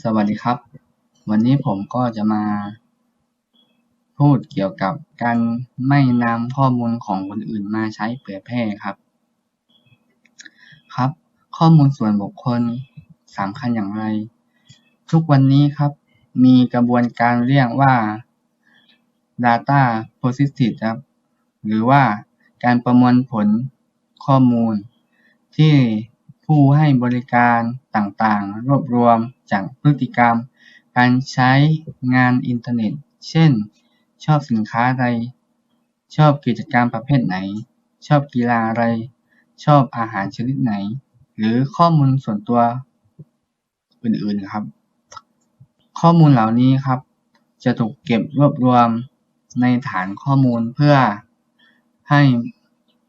สวัสดีครับ วันนี้ผมก็จะมา พูดเกี่ยวกับการไม่นำข้อมูลของคนอื่นมาใช้เผยแพร่ครับ ครับ ข้อมูลส่วนบุคคลสำคัญอย่างไร ทุกวันนี้ครับมีกระบวนการเรียกว่า data processing ครับ หรือว่าการประมวลผลข้อมูลที่ ผู้ให้บริการต่าง ๆ รวบรวมจากพฤติกรรมการใช้งานอินเทอร์เน็ต เช่น ชอบสินค้าอะไรชอบกิจกรรมประเภทไหน ชอบกีฬาอะไร ชอบอาหารชนิดไหน หรือข้อมูลส่วนตัวอื่น ๆ ครับ ข้อมูลเหล่านี้ครับ จะถูกเก็บรวบรวมในฐานข้อมูลเพื่อให้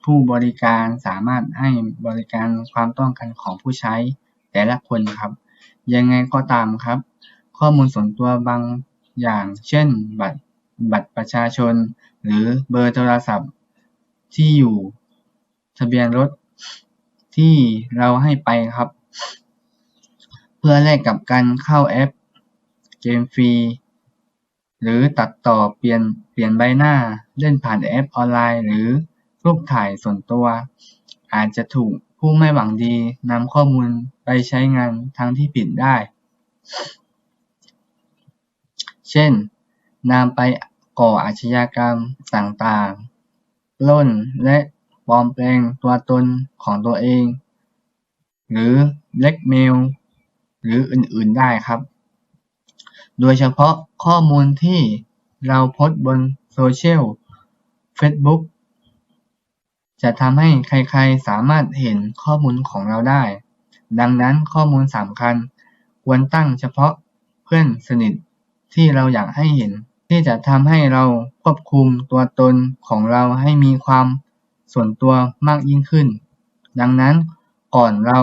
ผู้บริการสามารถให้บริการความต้องการของผู้ใช้แต่ละคนครับ ยังไงก็ตามครับ ข้อมูลส่วนตัวบางอย่าง เช่น บัตรบัตรประชาชน หรือเบอร์โทรศัพท์ ที่อยู่ทะเบียนรถที่เราให้ไปครับ เพื่อแลกกับการเข้าแอป เกมฟรี หรือตัดต่อเปลี่ยนเปลี่ยนใบหน้าเล่นผ่านแอปออนไลน์ หรือ รูปถ่ายส่วนตัว อาจจะถูกผู้ไม่หวังดีนำข้อมูลไปใช้งานทางที่ผิดได้ เช่นนำไปก่ออาชญากรรมต่างๆ ล้นและปลอมแปลงตัวตนของตัวเอง หรือแบล็กเมล หรืออื่นๆได้ครับ โดยเฉพาะข้อมูลที่เราโพสต์บนโซเชียล Facebook จะทำให้ใคร ๆ สามารถเห็นข้อมูลของเราได้ ดังนั้นข้อมูลสำคัญ ควรตั้งเฉพาะเพื่อนสนิทที่เราอยากให้เห็น ที่จะทำให้เราควบคุมตัวตนของเราให้มีความส่วนตัวมากยิ่งขึ้น ดังนั้นก่อนเรา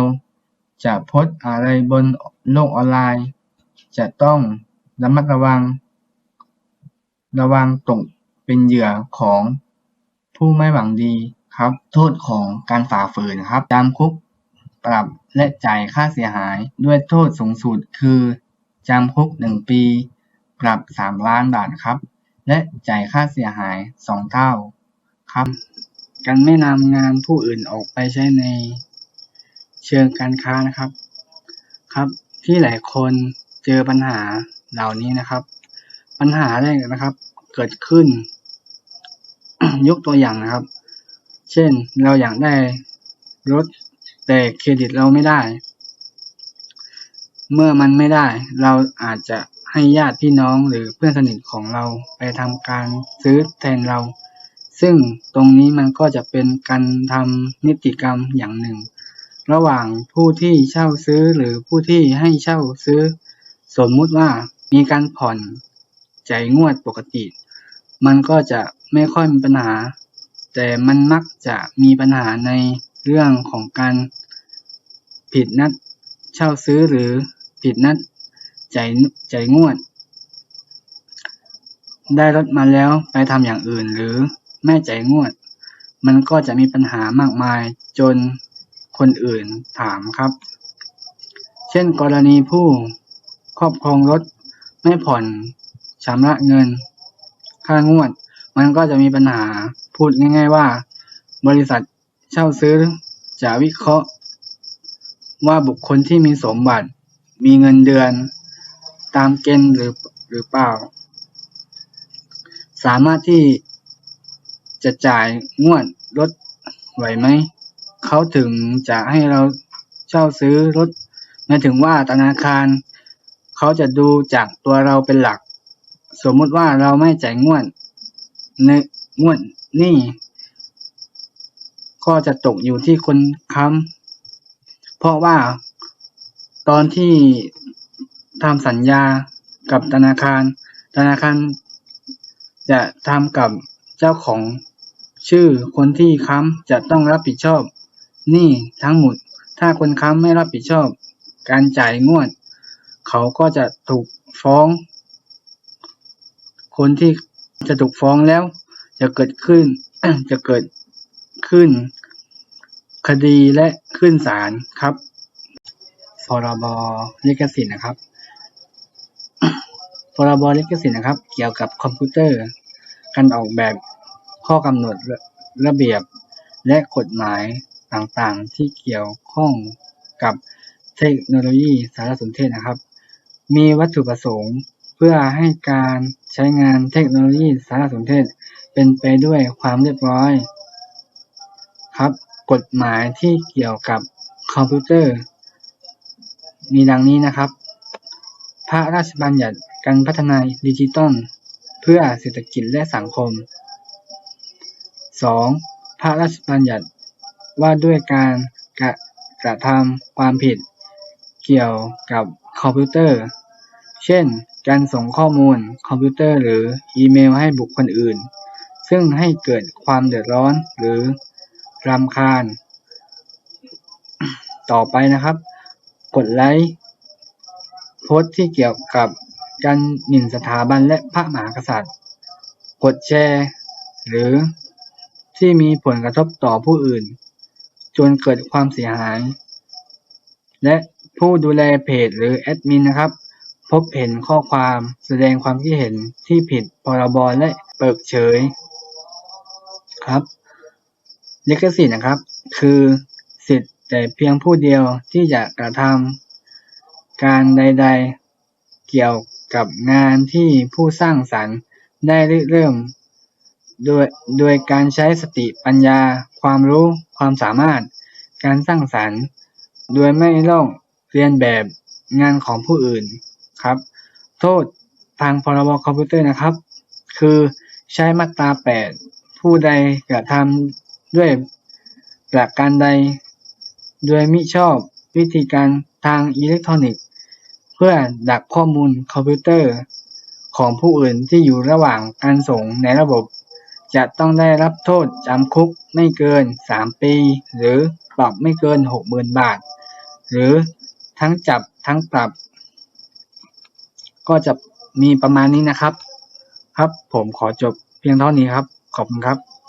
จะโพสอะไรบนโลกออนไลน์ จะต้องระมัดระวัง ระวังตกเป็นเหยื่อของผู้ไม่หวังดี ครับ โทษของการฝ่าฝืนครับจำคุกปรับและจ่ายค่าเสียหาย ด้วยโทษสูงสุดคือจำคุก 1 ปี ปรับ 3 ล้านบาทครับ และจ่ายค่าเสียหาย 2 เท่าครับ การไม่นำงานผู้อื่นออกไปใช้ในเชิงการค้านะครับ ครับ ที่หลายคนเจอปัญหาเหล่านี้นะครับ ปัญหาแรกนะครับ เกิดขึ้น ยกตัวอย่างนะครับ เช่น เราอยากได้รถแต่เครดิตเราไม่ได้ เมื่อมันไม่ได้ เราอาจจะให้ญาติพี่น้องหรือเพื่อนสนิทของเราไปทำการซื้อแทนเรา ซึ่งตรงนี้มันก็จะเป็นการทำนิติกรรมอย่างหนึ่ง ระหว่างผู้ที่เช่าซื้อหรือผู้ที่ให้เช่าซื้อ สมมุติว่ามีการผ่อนจ่ายงวดปกติ มันก็จะไม่ค่อยมีปัญหา แต่มันมักจะมีปัญหาในเรื่องของการผิดนัดเช่าซื้อหรือผิดนัดจ่ายจ่ายงวด ได้รถมาแล้วไปทำอย่างอื่นหรือไม่จ่ายงวด มันก็จะมีปัญหามากมายจนคนอื่นถามครับ เช่นกรณีผู้ครอบครองรถไม่ผ่อนชำระเงิน ค่างวด มันก็จะมีปัญหา พูดง่าย ๆ ว่า บริษัทเช่าซื้อจะวิเคราะห์ ว่าบุคคลที่มีสมบัติ มีเงินเดือน ตามเกณฑ์หรือหรือเปล่า สามารถที่จะจ่ายงวดรถไหวไหม เขาถึงจะให้เราเช่าซื้อรถหมายถึงว่าธนาคาร เขาจะดูจากตัวเราเป็นหลัก สมมุติว่าเราไม่จ่ายงวดในงวด นี่ ก็จะตกอยู่ที่คนค้ำเพราะว่าตอนที่ทำสัญญากับธนาคาร ธนาคารจะทำกับเจ้าของชื่อคนที่ค้ำจะต้องรับผิดชอบหนี้ทั้งหมด ถ้าคนค้ำไม่รับผิดชอบ การจ่ายงวด เขาก็จะถูกฟ้อง คนที่จะถูกฟ้องแล้ว จะเกิดขึ้นจะเกิดขึ้น คดีและขึ้นศาลครับพรบลิขสิทธิ์นะครับพรบลิขสิทธิ์นะครับ เกี่ยวกับคอมพิวเตอร์ การออกแบบข้อกำหนดระระเบียบและกฎหมายต่างๆ ที่เกี่ยวข้องกับเทคโนโลยีสารสนเทศนะครับ มีวัตถุประสงค์เพื่อให้การใช้งานเทคโนโลยีสารสนเทศ เป็นไปด้วยความเรียบร้อย ครับ กฎหมายที่เกี่ยวกับคอมพิวเตอร์ มีดังนี้นะครับ พระราชบัญญัติการพัฒนาดิจิทัลเพื่อเศรษฐกิจและสังคม 2. พระราชบัญญัติว่าด้วยการกระกระทำความผิด เกี่ยวกับคอมพิวเตอร์ เช่น การส่งข้อมูลคอมพิวเตอร์หรืออีเมลให้บุคคลอื่น ซึ่งให้เกิดความเดือดร้อนหรือรำคาญ ต่อไปนะครับ กดไลค์โพสต์ที่เกี่ยวกับการหมิ่นสถาบันและพระมหากษัตริย์ กดแชร์ หรือที่มีผลกระทบต่อผู้อื่น จนเกิดความเสียหาย และผู้ดูแลเพจหรือแอดมินนะครับ พบเห็นข้อความแสดงความคิดเห็นที่ผิดพรบและเปิดเผย ครับลิขสิทธิ์นะครับ คือสิทธิ์แต่เพียงผู้เดียวที่จะกระทำการใด ๆ เกี่ยวกับงานที่ผู้สร้างสรรค์ได้ริเริ่มโดยโดยการใช้สติปัญญา ความรู้ความสามารถ การสร้างสรรค์ โดยไม่ลอกเลียนแบบงานของผู้อื่นครับ โทษทางพรบคอมพิวเตอร์นะครับ คือใช้มาตรา 8 ผู้ใดกระทำด้วยประการใด โดยมิชอบวิธีการทางอิเล็กทรอนิกส์ เพื่อดักข้อมูลคอมพิวเตอร์ของผู้อื่นที่อยู่ระหว่างการส่งในระบบ จะต้องได้รับโทษจำคุกไม่เกิน 3 ปี หรือปรับไม่เกิน 60,000 บาท หรือทั้งจับทั้งปรับ ก็จะมีประมาณนี้นะครับ ครับผมขอจบเพียงเท่านี้ครับ ขอบคุณครับ